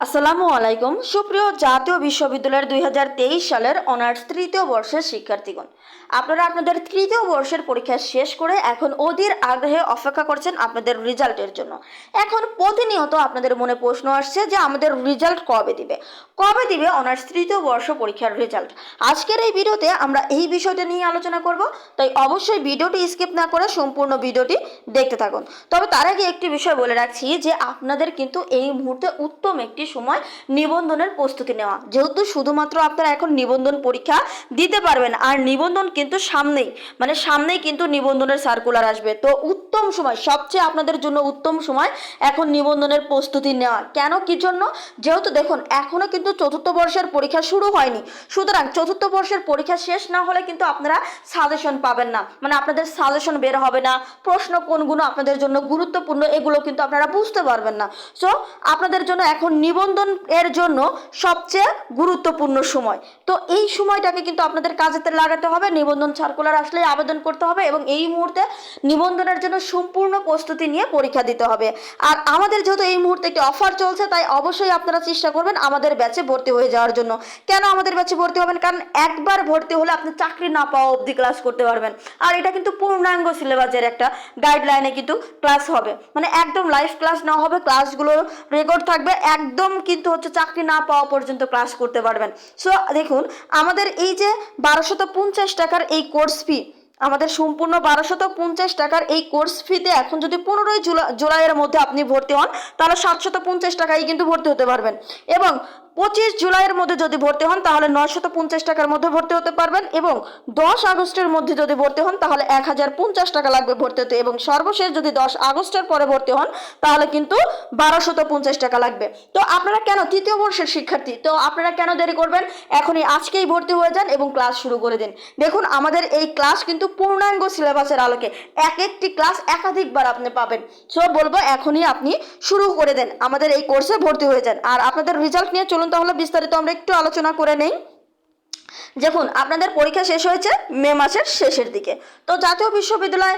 আসসালামু আলাইকুম। সুপ্রিয় জাতীয় বিশ্ববিদ্যালয়ের দুই হাজার তেইশ সালের অনার্স তৃতীয় বর্ষের শিক্ষার্থীগণ, আপনারা আপনাদের তৃতীয় বর্ষের পরীক্ষা শেষ করে এখন অধীর আগ্রহে অপেক্ষা করছেন আপনাদের রেজাল্টের জন্য। এখন প্রতিনিয়ত আপনাদের মনে প্রশ্ন আসছে যে আমাদের রেজাল্ট কবে দিবে? কবে দিবে অনার্স তৃতীয় বর্ষ পরীক্ষার রেজাল্ট? আজকের এই ভিডিওতে আমরা এই বিষয়টা নিয়ে আলোচনা করব, তাই অবশ্যই ভিডিওটি স্কিপ না করে সম্পূর্ণ ভিডিওটি দেখতে থাকুন। তবে তার আগে একটি বিষয় বলে রাখছি যে আপনাদের কিন্তু এই মুহূর্তে উত্তম একটি সময় নিবন্ধনের প্রস্তুতি নেওয়া। যেহেতু শুধুমাত্র আপনারা এখন নিবন্ধন পরীক্ষা দিতে পারবেন, আর নিবন্ধন কিন্তু সামনেই মানে সামনেই কিন্তু নিবন্ধনের সার্কুলার আসবে। তো উত্তম সময়, সবচেয়ে আপনাদের জন্য উত্তম সময় এখন নিবন্ধনের প্রস্তুতি নেওয়া। কেন, কি জন্য? যেহেতু দেখুন, এখনও কিন্তু চতুর্থ বর্ষের পরীক্ষা শুরু হয়নি। সুতরাং চতুর্থ বর্ষের পরীক্ষা শেষ না হলে কিন্তু আপনারা সাজেশন পাবেন না। মানে আপনাদের সাজেশন বের হবে না। প্রশ্ন কোনগুলো আপনাদের জন্য গুরুত্বপূর্ণ, এগুলো কিন্তু আপনারা বুঝতে পারবেন না। সো আপনাদের জন্য এখন নিবন্ধন এর জন্য সবচেয়ে গুরুত্বপূর্ণ সময়। তো এই সময়টাকে কিন্তু আপনাদের কাজেতে লাগাতে হবে, নিবন্ধন সার্কুলার আসলে আবেদন করতে হবে এবং এই মুহূর্তে নিবন্ধনের জন্য সম্পূর্ণ প্রস্তুতি নিয়ে পরীক্ষা দিতে হবে। আর আমাদের যেহেতু এই মুহূর্তে একটি অফার চলছে, তাই অবশ্যই আপনারা চেষ্টা করবেন আমাদের ব্যাচে ভর্তি হয়ে যাওয়ার জন্য। কেন আমাদের ব্যাচে ভর্তি হবেন? কারণ একবার ভর্তি হলে আপনি চাকরি না পাওয়া অবধি ক্লাস করতে পারবেন। আর এটা কিন্তু পূর্ণাঙ্গ সিলেবাসের একটা গাইডলাইনে কিন্তু ক্লাস হবে। মানে একদম লাইভ ক্লাস না হবে ক্লাসগুলো রেকর্ড থাকবে একদম কিন্তু হচ্ছে চাকরি না পাওয়া পর্যন্ত ক্লাস করতে পারবেন। সো দেখুন, আমাদের এই যে বারোশত পঞ্চাশ টাকার এই কোর্স ফি আমাদের সম্পূর্ণ বারোশত পঞ্চাশ টাকার এই কোর্স ফিতে এখন যদি পনেরোই জুলাই জুলাইয়ের মধ্যে আপনি ভর্তি হন, তাহলে সাতশত পঞ্চাশ টাকায় কিন্তু ভর্তি হতে পারবেন। এবং পঁচিশ জুলাইয়ের মধ্যে যদি ভর্তি হন, তাহলে নয়শত পঞ্চাশ টাকার মধ্যে ভর্তি হতে পারবেন এবং দশ আগস্টের মধ্যে যদি ভর্তি হন, তাহলে এক হাজার পঞ্চাশ টাকা লাগবে ভর্তি হতে এবং সর্বশেষ যদি দশ আগস্টের পরে ভর্তি হন, তাহলে কিন্তু বারোশত পঞ্চাশ টাকা লাগবে। তো আপনারা কেন তৃতীয় বর্ষের শিক্ষার্থী? তো আপনারা কেন দেরি করবেন? এখনই আজকেই ভর্তি হয়ে যান এবং ক্লাস শুরু করে দিন। দেখুন, আমাদের এই ক্লাস কিন্তু পূর্ণাঙ্গ সিলেবাসের আলোকে এক একটি ক্লাস একাধিকবার আপনি পাবেন। সো বলব, এখনই আপনি শুরু করে দেন। আমাদের এই কোর্সে ভর্তি হয়ে যান। আর আপনাদের রেজাল্ট নিয়ে চলুন তাহলে বিস্তারিত আমরা একটু আলোচনা করে নেই। দেখুন, আপনাদের পরীক্ষা শেষ হয়েছে মে মাসের শেষের দিকে। তো জাতীয় বিশ্ববিদ্যালয়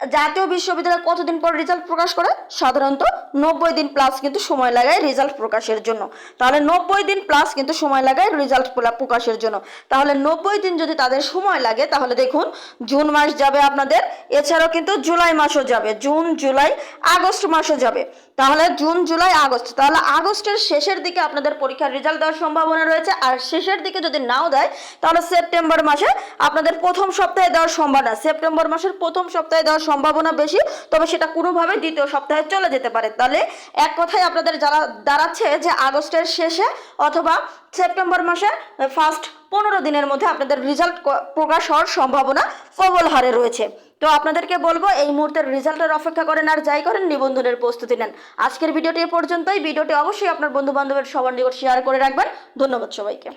জাতীয় বিশ্ববিদ্যালয় কতদিন পর রেজাল্ট প্রকাশ করে? সাধারণত নব্বই দিন প্লাস কিন্তু সময় লাগায় রেজাল্ট প্রকাশের জন্য। তাহলে নব্বই দিন প্লাস কিন্তু সময় লাগায় রেজাল্ট প্রকাশের জন্য। তাহলে নব্বই দিন যদি তাদের সময় লাগে, তাহলে দেখুন, জুন মাস যাবে আপনাদের, এছাড়াও কিন্তু জুলাই মাসও যাবে। জুন, জুলাই, আগস্ট মাসও যাবে। তাহলে জুন, জুলাই, আগস্ট, তাহলে আগস্টের শেষের দিকে আপনাদের পরীক্ষার রেজাল্ট দেওয়ার সম্ভাবনা রয়েছে। আর শেষের দিকে যদি নাও দেয়, তাহলে সেপ্টেম্বর মাসে আপনাদের প্রথম সপ্তাহে দেওয়ার সম্ভাবনা। সেপ্টেম্বর মাসের প্রথম সপ্তাহে দেওয়ার সম্ভাবনা বেশি, তবে সেটা কোনোভাবে দ্বিতীয় সপ্তাহে চলে যেতে পারে। তাহলে এক কথায় আপনাদের যারা দাঁড়াচ্ছে যে আগস্টের শেষে অথবা সেপ্টেম্বর মাসে ফার্স্ট পনেরো দিনের মধ্যে আপনাদের রেজাল্ট প্রকাশ হওয়ার সম্ভাবনা প্রবল হারে রয়েছে। তো আপনাদেরকে বলব, এই মুহূর্তের রেজাল্টের অপেক্ষা করেন আর যাই করেন নিবন্ধনের প্রস্তুতি নেন। আজকের ভিডিওটি এ পর্যন্তই। ভিডিওটি অবশ্যই আপনার বন্ধু বান্ধবের সবার নিকট শেয়ার করে রাখবেন। ধন্যবাদ সবাইকে।